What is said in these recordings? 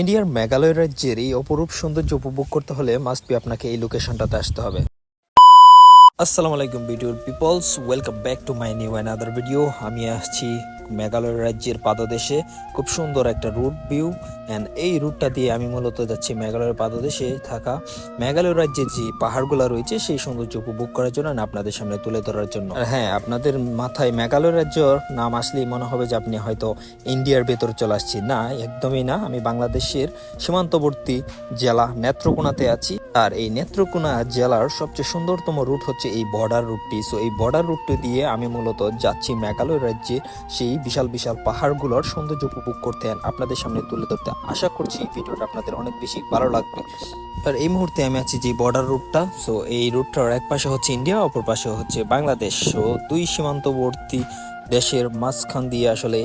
ইন্ডিয়ার মেঘালয় রাজ্যের এই অপরূপ সৌন্দর্য উপভোগ করতে হলে মাস্ট বি আপনাকে এই লোকেশনটাতে আসতে হবে। আসসালামু আলাইকুম ভিডিওর peoples welcome back to my new another video আমি আসছি মেঘালয় রাজ্যের পাদদেশে খুব সুন্দর একটা রুট ভিউ অ্যান্ড এই রুটটা দিয়ে আমি মূলত যাচ্ছি মেঘালয়ের পাদদেশে থাকা। মেঘালয় রাজ্যের যে পাহাড়গুলো রয়েছে, সেই সৌন্দর্য উপভোগ করার জন্য আপনাদের সামনে তুলে ধরার জন্য। হ্যাঁ আপনাদের মাথায় মেঘালয় রাজ্যর নাম আসলেই মনে হবে যে আপনি হয়তো ইন্ডিয়ার ভেতর চলে আসছি না, একদমই না। আমি বাংলাদেশের সীমান্তবর্তী জেলা নেত্রকোনাতে আছি। আর এই নেত্রকোনা জেলার সবচেয়ে সুন্দরতম রুট হচ্ছে এই বর্ডার রুটটি সো এই বর্ডার রুটটি দিয়ে আমি মূলত যাচ্ছি মেঘালয় রাজ্যে। সেই বিশাল বিশাল পাহাড়গুলোর সৌন্দর্য উপভোগ করতেন আপনাদের সামনে তুলে ধরতে আশা করছি এই ভিডিওটা আপনাদের অনেক বেশি ভালো লাগবে। আর এই মুহূর্তে আমি আছি যে বর্ডার রুটটা সো এই রুটটার এক পাশে হচ্ছে ইন্ডিয়া অপর পাশে হচ্ছে বাংলাদেশ সো দুই সীমান্তবর্তী দেশের মাঝখান দিয়ে আসলে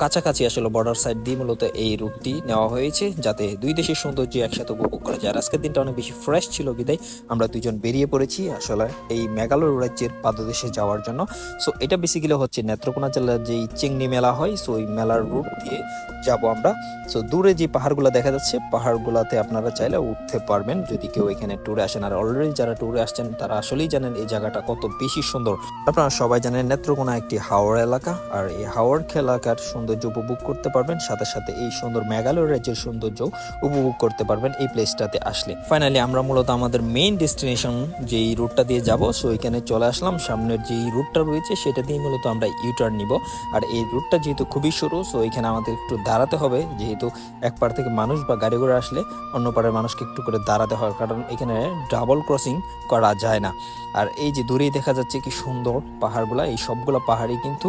কাছাকাছি আসলে বর্ডার সাইড দিয়ে মূলত এই রুটটি নেওয়া হয়েছে, যাতে দুই দেশের সৌন্দর্য একসাথে উপভোগ করা যায়। আজকের দিনটা অনেক বেশি ফ্রেশ ছিল বিদায়। আমরা দুইজন বেরিয়ে পড়েছি আসলে এই মেঘালয় রাজ্যের পাদদেশে যাওয়ার জন্য। সো এটা বেসিক্যালি হচ্ছে নেত্রকোনা জেলার যেই চিংনি মেলা হয় সো ওই মেলার রুট দিয়ে যাব আমরা। সো দূরে যে পাহাড়গুলো দেখা যাচ্ছে, পাহাড়গুলোতে আপনারা চাইলে উঠতে পারবেন। যদি কেউ এখানে ট্যুরে আসেন, আর অলরেডি যারা ট্যুরে আসছেন, তারা আসলেই জানেন এই জায়গাটা কত বেশি সুন্দর। আপনারা সবাই জানেন নেত্রকোনা একটি হাওড় এলাকা আর এই হাওড় এলাকার সৌন্দর্য উপভোগ করতে পারবেন। সাথে সাথে এই সুন্দর মেঘালয় রাজ্যের সৌন্দর্য উপভোগ করতে পারবেন এই প্লেসটাতে আসলে। ফাইনালি আমরা মূলত আমাদের মেইন ডেস্টিনেশন যেই রুটটা দিয়ে যাব সো এখানে চলে আসলাম। সামনের যেই রুটটা রয়েছে, সেটা দিয়ে মূলত আমরা ইউটার্ন নিব। আর এই রুটটা যেহেতু খুবই সরু সো এখানে আমাদের একটু দাঁড়াতে হবে। যেহেতু এক পার থেকে মানুষ বা গাড়ি ঘোড়া আসলে অন্য পাড়ের মানুষকে একটু করে দাঁড়াতে হয়, কারণ এখানে ডাবল ক্রসিং করা যায় না। আর এই যে দূরেই দেখা যাচ্ছে কি সুন্দর পাহাড়গুলা, এই সবগুলো পাহাড়ই কিন্তু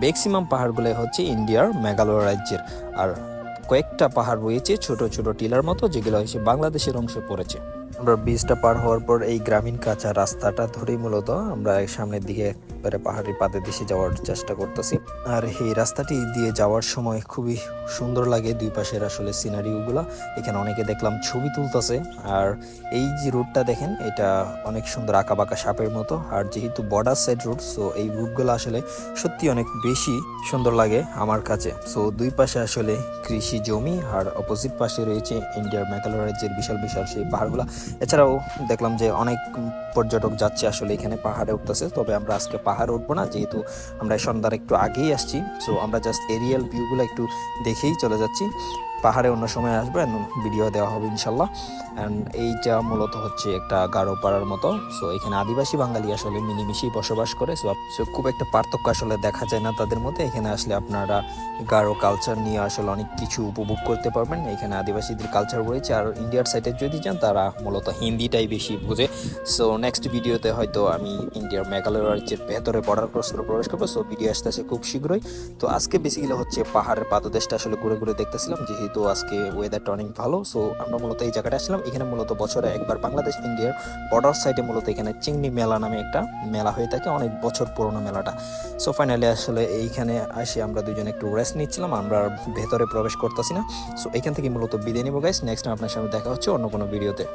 ম্যাক্সিমাম পাহাড়গুলো হচ্ছে ইন্ডিয়ার মেঘালয় রাজ্যের। আর কয়েকটা পাহাড় রয়েছে ছোট ছোট টিলার মতো, যেগুলো হচ্ছে বাংলাদেশের অংশে পড়েছে। আমরা ব্রিজটা পার হওয়ার পর এই গ্রামীণ কাঁচা রাস্তাটা ধরেই মূলত আমরা সামনের দিকে একবারে পাহাড়ের পাতে দেশে যাওয়ার চেষ্টা করতেছি। আর এই রাস্তাটি দিয়ে যাওয়ার সময় খুবই সুন্দর লাগে দুই পাশের আসলে সিনারিওগুলো এখানে অনেকে দেখলাম ছবি তুলতেছে। আর এই যে রুটটা দেখেন, এটা অনেক সুন্দর আঁকা বাঁকা সাপের মতো। আর যেহেতু বর্ডার সাইড রুট সো এই রুটগুলো আসলে সত্যি অনেক বেশি সুন্দর লাগে আমার কাছে। সো দুই পাশে আসলে কৃষি জমি, আর অপোজিট পাশে রয়েছে ইন্ডিয়ার মেঘালয় রাজ্যের বিশাল বিশাল সেই পাহাড়গুলো। এছাড়াও দেখলাম যে অনেক পর্যটক যাচ্ছে আসলে এখানে পাহাড়ে উঠতেছে। তবে আমরা আজকে পাহাড়ে উঠবো না, যেহেতু আমরা সন্ধ্যার একটু আগেই আসছি। সো আমরা জাস্ট এরিয়াল ভিউগুলো একটু দেখেই চলে যাচ্ছি। পাহাড়ে অন্য সময় আসব ভিডিও দেওয়া হবে ইনশাল্লাহ। অ্যান্ড এইটা মূলত হচ্ছে একটা গারো পাড়ার মতো। সো এখানে আদিবাসী বাঙালি আসলে মিলেমিশেই বসবাস করে। সো সো খুব একটা পার্থক্য আসলে দেখা যায় না তাদের মধ্যে। এখানে আসলে আপনারা গারো কালচার নিয়ে আসলে অনেক কিছু উপভোগ করতে পারবেন। এখানে আদিবাসীদের কালচার রয়েছে। আর ইন্ডিয়ার সাইডে যদি যান, তারা মূলত হিন্দিটাই বেশি বুঝে। সো নেক্সট ভিডিওতে হয়তো আমি ইন্ডিয়ার মেঘালয় রাজ্যের ভেতরে বর্ডার ক্রস করে প্রবেশ করব। সো ভিডিও আসতেছে খুব শীঘ্রই। তো, আজকে বেসিক্যালি হচ্ছে পাহাড়ের পাদদেশটা আসলে ঘুরে ঘুরে দেখতেছিলাম। যেহেতু আজকে ওয়েদারটা অনেক ভালো সো আমরা মূলত এই জায়গাটা আসলাম। এখানে মূলত বছরে একবার বাংলাদেশ, ইন্ডিয়ার বর্ডার সাইডে মূলত এখানে চিংড়ি মেলা নামে একটা মেলা হয়ে থাকে, অনেক বছর পুরনো মেলাটা। সো ফাইনালি আসলে এইখানে আসে, আমরা দুজন একটু রেস্ট নিচ্ছিলাম, আমরা ভেতরে প্রবেশ করতেছি না। সো এখান থেকে মূলত বিদায় নিব গাইস নেক্সট আপনার সামনে দেখা হচ্ছে অন্য কোনো ভিডিওতে